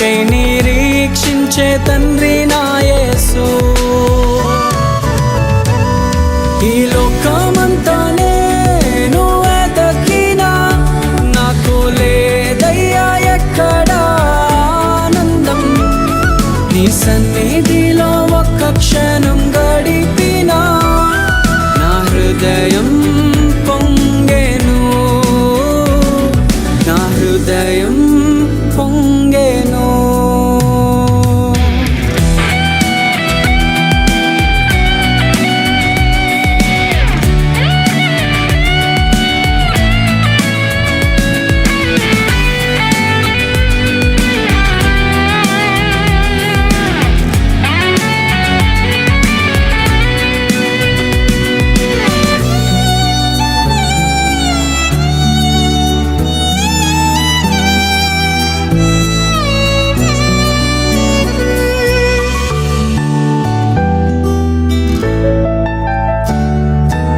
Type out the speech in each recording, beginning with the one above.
నా నిరీక్షించే తండ్రి నాయసు ఈ లోకమంతా నేను వెతకినా నాకు లేదయ్యా ఎక్కడా ఆనందం. నీ సన్నిధిలో ఒక్క క్షణం గడిపినా నా హృదయ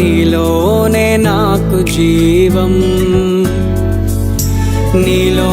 నీలోనే నాకు జీవం. నీలో